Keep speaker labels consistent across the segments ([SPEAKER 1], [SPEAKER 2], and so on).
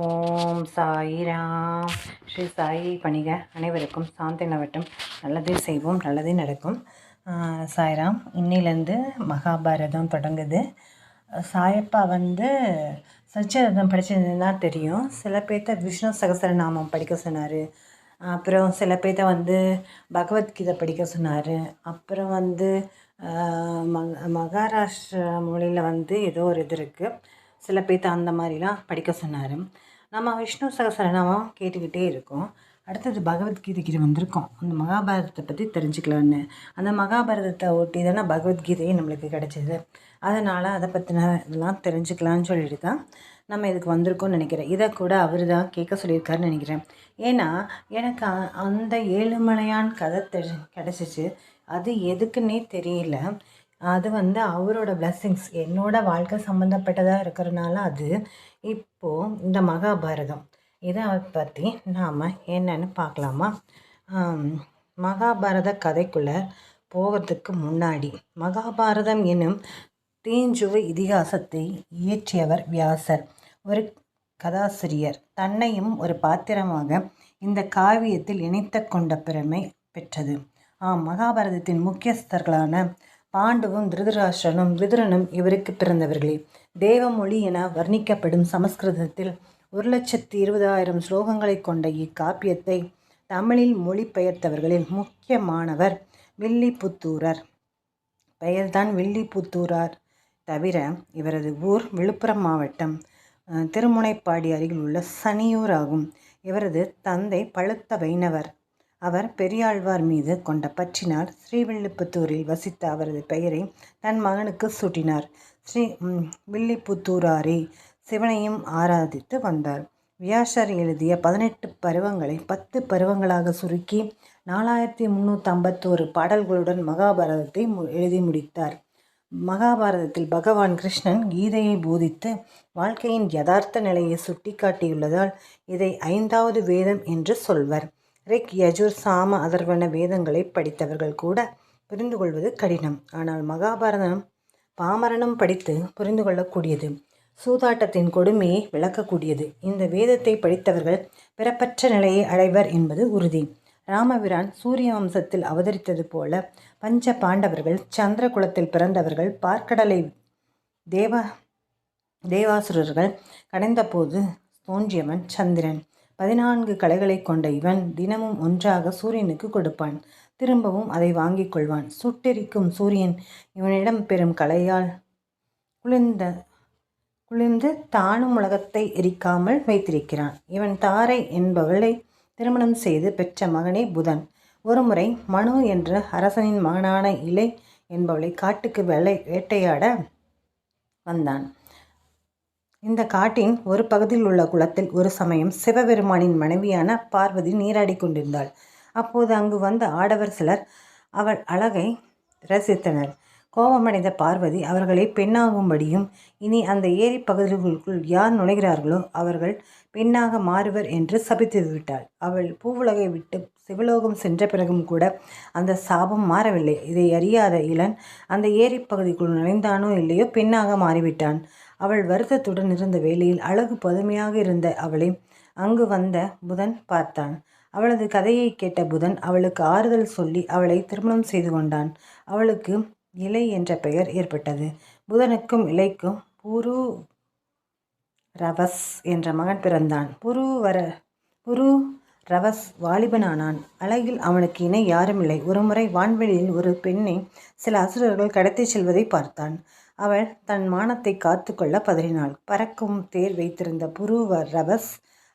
[SPEAKER 1] ஓம் சாயிராம் ஸ்ரீ சாயி பணிக அனைவருக்கும் சாந்தி நவட்டம் நல்லதே செய்வோம் நல்லதே நடக்கும். சாய்ராம் இன்னிலேருந்து மகாபாரதம் தொடங்குது. சாயப்பா வந்து சச்சரதம் படிச்சிருந்ததுன்னா தெரியும். சில பேர்த்த விஷ்ணு சகசரநாமம் படிக்க சொன்னார். அப்புறம் சில பேர்த்த வந்து பகவத்கீதை படிக்க சொன்னார். அப்புறம் வந்து ம மகாராஷ்டிரா மொழியில் வந்து ஏதோ ஒரு இது இருக்குது சில பேர்த்த அந்த மாதிரிலாம் படிக்க சொன்னார். நம்ம விஷ்ணு சகசரநாமம் கேட்டுக்கிட்டே இருக்கோம். அடுத்தது பகவத்கீதைக்கு வந்திருக்கோம். அந்த மகாபாரதத்தை பற்றி தெரிஞ்சுக்கலான்னு. அந்த மகாபாரதத்தை ஒட்டி தானே பகவத்கீதையும் நம்மளுக்கு கிடச்சிது. அதனால் அதை பற்றின இதெல்லாம் தெரிஞ்சுக்கலான்னு சொல்லிட்டு தான் நம்ம இதுக்கு வந்திருக்கோம்னு நினைக்கிறேன். இதை கூட அவர் தான் கேட்க சொல்லியிருக்காருன்னு நினைக்கிறேன். ஏன்னா எனக்கு அந்த ஏழுமலையான் கதை தெரி கிடச்சிச்சு. அது எதுக்குன்னே தெரியல. அது வந்து அவரோட blessings. என்னோட வாழ்க்கை சம்மந்தப்பட்டதாக இருக்கிறனால அது இப்போது இந்த மகாபாரதம். இதை பற்றி நாம் என்னன்னு பார்க்கலாமா? மகாபாரத கதைக்குள்ளே போகிறதுக்கு முன்னாடி மகாபாரதம் எனும் தீஞ்சுவை இதிகாசத்தை இயற்றியவர் வியாசர். ஒரு கதாசிரியர். தன்னையும் ஒரு பாத்திரமாக இந்த காவியத்தில் இணைத்த கொண்ட பெருமை பெற்றது. ஆம் மகாபாரதத்தின் முக்கியஸ்தர்களான பாண்டுவும் திருதராஷ்டிரனும் விதுரனும் இவருக்கு பிறந்தவர்களே. தேவமொழி என வர்ணிக்கப்படும் சமஸ்கிருதத்தில் ஒரு லட்சத்தி இருபதாயிரம் ஸ்லோகங்களை கொண்ட இக்காப்பியத்தை தமிழில் மொழிபெயர்த்தவர்களில் முக்கியமானவர் வில்லிபுத்தூரர். பெயர்தான் வில்லிபுத்தூரார் தவிர இவரது ஊர் விழுப்புரம் மாவட்டம் திருமுனைப்பாடி அருகில் உள்ள சனியூர் ஆகும். இவரது தந்தை பழுத்த வைணவர். அவர் பெரியாழ்வார் மீது கொண்ட பற்றினால் ஸ்ரீவில்லிபுத்தூரில் வசித்த அவரது பெயரை தன் மகனுக்கு சூட்டினார். ஸ்ரீ வில்லிப்புத்தூராரே வில்லிபுத்தூராரே சிவனையும் ஆராதித்து வந்தார். வியாசர் எழுதிய பதினெட்டு பருவங்களை பத்து பருவங்களாக சுருக்கி நாலாயிரத்தி முந்நூற்றி ஐம்பத்தோரு பாடல்களுடன் மகாபாரதத்தை மு- எழுதி முடித்தார். மகாபாரதத்தில் பகவான் கிருஷ்ணன் கீதையை போதித்து வாழ்க்கையின் யதார்த்த நிலையை சுட்டிக்காட்டியுள்ளதால் இதை ஐந்தாவது வேதம் என்று சொல்வர். ரிக் யஜுர் சாம அதர்வன வேதங்களை படித்தவர்கள் கூட புரிந்து கொள்வது கடினம். ஆனால் மகாபாரதம் பாமரனும் படித்து புரிந்து கொள்ளக்கூடியது சூதாட்டத்தின் கொடுமையை விளக்கக்கூடியது. இந்த வேதத்தை படித்தவர்கள் பிறப்பற்ற நிலையை அடைவர் என்பது உறுதி. ராமபிரான் சூரிய வம்சத்தில் அவதரித்தது போல பஞ்ச பாண்டவர்கள் சந்திர குலத்தில் பிறந்தவர்கள் பார்க்கடலை தேவ தேவாசுரர்கள் கடைந்தபோது தோன்றியவன் சந்திரன். பதினான்கு கலைகளை கொண்ட இவன் தினமும் ஒன்றாக சூரியனுக்கு கொடுப்பான். திரும்பவும் அதை வாங்கிக் கொள்வான். சுட்டெரிக்கும் சூரியன் இவனிடம் பெறும் கலையால் குளிர்ந்த குளிர்ந்து தானும் உலகத்தை எரிக்காமல் வைத்திருக்கிறான். இவன் தாரை என்பவளை திருமணம் செய்து பெற்ற மகனே புதன். ஒருமுறை மனு என்ற அரசனின் மகனான இலை என்பவளை காட்டுக்கு வேலை வேட்டையாட வந்தான். இந்த காட்டின் ஒரு பகுதியில் உள்ள குளத்தில் ஒரு சமயம் சிவபெருமானின் மனைவியான பார்வதி நீராடி கொண்டிருந்தாள். அப்போது அங்கு வந்த ஆடவர் சிலர் அவள் அழகை ரசித்தனர். கோபமடைந்த பார்வதி அவர்களை பெண்ணாகும்படியும் இனி அந்த ஏரி பகுதிகளுக்குள் யார் நுழைகிறார்களோ அவர்கள் பெண்ணாக மாறுவர் என்று சபித்து விட்டாள். அவள் பூவுலகை விட்டு சிவலோகம் சென்ற பிறகும் கூட அந்த சாபம் மாறவில்லை. இதை அறியாத இளன் அந்த ஏரி பகுதிக்குள் நுழைந்தானோ இல்லையோ பெண்ணாக மாறிவிட்டான். அவள் வருத்தத்துடன் இருந்த வேளையில் அழகு பதுமையாக இருந்த அவளை அங்கு வந்த புதன் பார்த்தான். அவளது கதையை கேட்ட புதன் அவளுக்கு ஆறுதல் சொல்லி அவளை திருமணம் செய்து கொண்டான். அவளுக்கு இலை என்ற பெயர் ஏற்பட்டது. புதனுக்கும் இலைக்கும் புரு ரவஸ் என்ற மகன் பிறந்தான். புரு வர புரு ரவஸ் வாலிபனானான். அழகில் அவனுக்கு இணை யாருமில்லை ஒருமுறை வான்வெளியில் ஒரு பெண்ணை சில அசுரர்கள் கடத்திச் செல்வதை பார்த்தான். அவள் தன் மானத்தை காத்துக்கொள்ள பதறினாள். பறக்கும் தேர் வைத்திருந்த புருவ ரவஸ்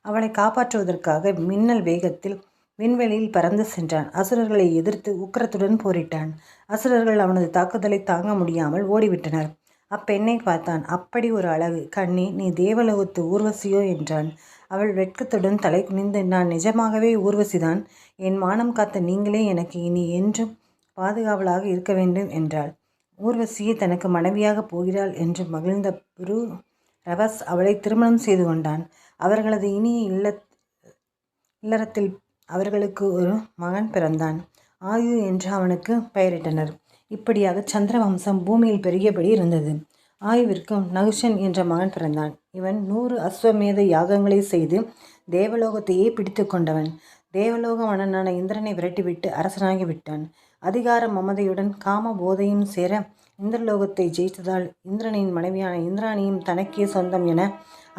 [SPEAKER 1] அவளை காப்பாற்றுவதற்காக மின்னல் வேகத்தில் விண்வெளியில் பறந்து சென்றான். அசுரர்களை எதிர்த்து உக்கிரத்துடன் போரிட்டான். அசுரர்கள் அவனது தாக்குதலை தாங்க முடியாமல் ஓடிவிட்டனர். அப்பெண்ணை பார்த்தான். அப்படி ஒரு அழகு கண்ணி நீ தேவலோகத்து ஊர்வசியோ என்றான். அவள் வெட்கத்துடன் தலை குனிந்து நான் நிஜமாகவே ஊர்வசிதான். என் மானம் காத்த நீங்களே எனக்கு இனி என்றும் பாதுகாவலாக இருக்க வேண்டும் என்றாள். ஊர்வசியை தனக்கு மனைவியாக போகிறாள் என்று மகிழ்ந்த குரு ரவஸ் அவளை திருமணம் செய்து கொண்டான். அவர்களது இனிய இல்ல இல்லறத்தில் அவர்களுக்கு ஒரு மகன் பிறந்தான். ஆயு என்று அவனுக்கு பெயரிட்டனர். இப்படியாக சந்திர வம்சம் பூமியில் பெருகியபடி இருந்தது. ஆயுவிற்கும் நகுஷன் என்ற மகன் பிறந்தான். இவன் நூறு அஸ்வமேத யாகங்களை செய்து தேவலோகத்தையே பிடித்து கொண்டவன். தேவலோக மன்னனான இந்திரனை விரட்டிவிட்டு அரசனாகி விட்டான் அதிகார மமதையுடன் காம போதையும் சேர இந்திரலோகத்தை ஜெயித்ததால் இந்திரனின் மனைவியான இந்திராணியும் தனக்கே சொந்தம் என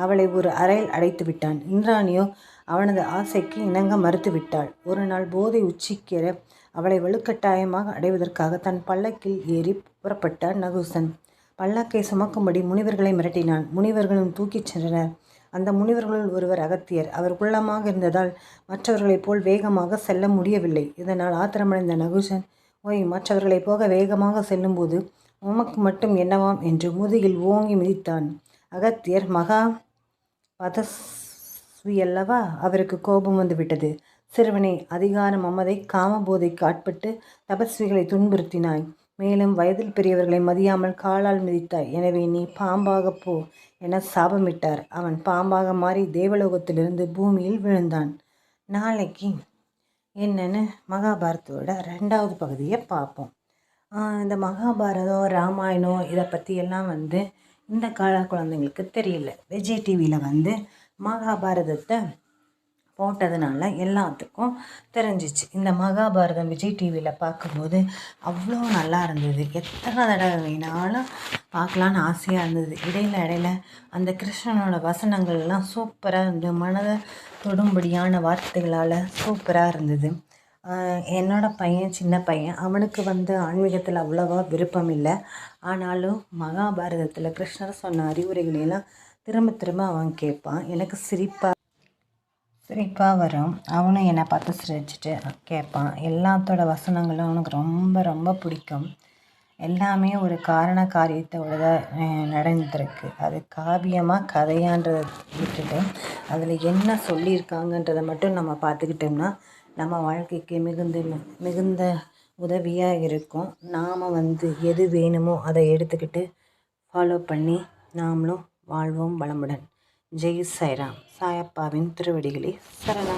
[SPEAKER 1] அவளை ஒரு அறையில் அடைத்து விட்டான். இந்திராணியோ அவனது ஆசைக்கு இணங்க மறுத்து விட்டாள். ஒரு நாள் போதை உச்சிக்கேற அவளை வலுக்கட்டாயமாக அடைவதற்காக தன் பல்லக்கில் ஏறி புறப்பட்டான் நகுசன். பல்லக்கை சுமக்கும்படி முனிவர்களை மிரட்டினான். முனிவர்களும் தூக்கிச் சென்றனர். அந்த முனிவர்களுள் ஒருவர் அகத்தியர். அவர் குள்ளமாக இருந்ததால் மற்றவர்களைப் போல் வேகமாக செல்ல முடியவில்லை. இதனால் ஆத்திரமடைந்த நகுசன் ஓய் மற்றவர்களைப் போக வேகமாக செல்லும்போது உமக்கு மட்டும் என்னவாம் என்று முதுகில் ஓங்கி மிதித்தான். அகத்தியர் மகா பதஸ்வியல்லவா? அவருக்கு கோபம் வந்துவிட்டது. சிறுவனை அதிகாரம் அம்மதை காமபோதைக்கு ஆட்பட்டு தபஸ்விகளை துன்புறுத்தினாய். மேலும் வயதில் பெரியவர்களை மதியாமல் காலால் மிதித்தாய். எனவே நீ பாம்பாக போ என சாபமிட்டார். அவன் பாம்பாக மாறி தேவலோகத்திலிருந்து பூமியில் விழுந்தான். நாளைக்கு என்னென்னு மகாபாரதத்தோட ரெண்டாவது பகுதியை பார்ப்போம். இந்த மகாபாரதம் ராமாயணம் இதை பற்றியெல்லாம் வந்து இந்த கால குழந்தைங்களுக்கு தெரியல. விஜய் டிவியில் வந்து மகாபாரதத்தை போட்டதுனால எல்லாத்துக்கும் தெரிஞ்சிச்சு. இந்த மகாபாரதம் விஜய் டிவியில் பார்க்கும்போது அவ்வளோ நல்லா இருந்தது. எத்தனை தடவை வேணாலும் பார்க்கலான்னு ஆசையாக இருந்தது. இடையில இடையில அந்த கிருஷ்ணனோட வசனங்கள்லாம் சூப்பராக இருந்தது. மனதை தொடும்படியான வார்த்தைகளால் சூப்பராக இருந்தது. என்னோட பையன் சின்ன பையன் அவனுக்கு வந்து ஆன்மீகத்தில் அவ்வளோவா விருப்பம் இல்லை. ஆனாலும் மகாபாரதத்தில் கிருஷ்ணர் சொன்ன அறிவுரைகளையெல்லாம் திரும்ப திரும்ப அவன் கேட்பான். எனக்கு சிரிப்பாக சிரிப்பாக வரும் அவனும் என்னை பார்த்து சிரிச்சிட்டு கேட்பான். எல்லாத்தோட வசனங்களும் அவனுக்கு ரொம்ப ரொம்ப பிடிக்கும். எல்லாமே ஒரு காரண காரியத்தோட தான் அது காவியமாக கதையான்றதை விட்டுட்டு அதில் என்ன சொல்லியிருக்காங்கன்றதை மட்டும் நம்ம பார்த்துக்கிட்டோம்னா நம்ம வாழ்க்கைக்கு மிகுந்த மிகுந்த உதவியாக இருக்கும். நாம் வந்து எது வேணுமோ அதை எடுத்துக்கிட்டு ஃபாலோ பண்ணி நாமளும் வாழ்வோம் வளமுடன். ജയ് സൈറാം. സായപ്പാവിൻ തിരുവടികളിൽ ശരണം